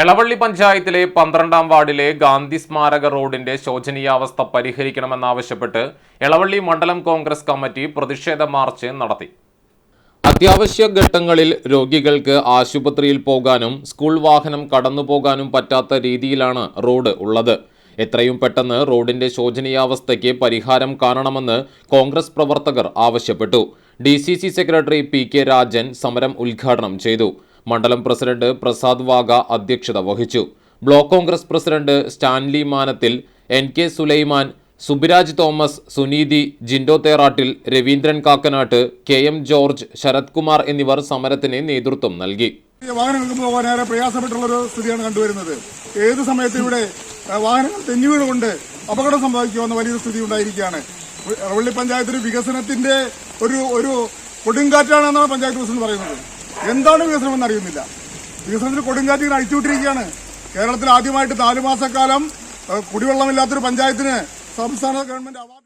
എളവള്ളി പഞ്ചായത്തിലെ പന്ത്രണ്ടാം വാർഡിലെ ഗാന്ധി സ്മാരക റോഡിന്റെ ശോചനീയാവസ്ഥ പരിഹരിക്കണമെന്നാവശ്യപ്പെട്ട് എളവള്ളി മണ്ഡലം കോൺഗ്രസ് കമ്മിറ്റി പ്രതിഷേധ മാർച്ച് നടത്തി. അത്യാവശ്യ ഘട്ടങ്ങളിൽ രോഗികൾക്ക് ആശുപത്രിയിൽ പോകാനും സ്കൂൾ വാഹനം കടന്നു പോകാനും പറ്റാത്ത രീതിയിലാണ് റോഡ് ഉള്ളത്. എത്രയും പെട്ടെന്ന് റോഡിന്റെ ശോചനീയാവസ്ഥയ്ക്ക് പരിഹാരം കാണണമെന്ന് കോൺഗ്രസ് പ്രവർത്തകർ ആവശ്യപ്പെട്ടു. D secretary P K Rajan സമരം ഉദ്ഘാടനം ചെയ്തു. മണ്ഡലം പ്രസിഡന്റ് പ്രസാദ് വാഗ അധ്യക്ഷത വഹിച്ചു. Block Congress president Stanley Manathil N K Sulaiman Subiraj Thomas Suneethi Jindo Therattil Raveendran Kakkanatt K M George Sarath Kumar എന്നിവർ സമരത്തിന് നേതൃത്വം നൽകി. വാഹനങ്ങൾക്ക് പോകാൻ ഏറെ പ്രയാസപ്പെട്ടുള്ള ഒരു സ്ഥിതിയാണ് കണ്ടുവരുന്നത്. ഏത് സമയത്തും ഇവിടെ വാഹനങ്ങൾ തെന്നുവീണുകൊണ്ട് അപകടം സംഭവിക്കുമെന്ന വലിയൊരു സ്ഥിതി ഉണ്ടായിരിക്കുകയാണ്. റവള്ളി പഞ്ചായത്തിന് വികസനത്തിന്റെ ഒരു ഒരു കൊടുങ്കാറ്റാണെന്നാണ് പഞ്ചായത്ത് പ്രസിഡന്റ് പറയുന്നത്. എന്താണ് വികസനം എന്നറിയുന്നില്ല വികസനത്തിന് കൊടുങ്കാറ്റ് ഇങ്ങനെ അഴിച്ചുവിട്ടിരിക്കുകയാണ്. കേരളത്തിൽ ആദ്യമായിട്ട് നാലു മാസക്കാലം കുടിവെള്ളമില്ലാത്തൊരു പഞ്ചായത്തിന് സംസ്ഥാന ഗവൺമെന്റ് അവാർഡ്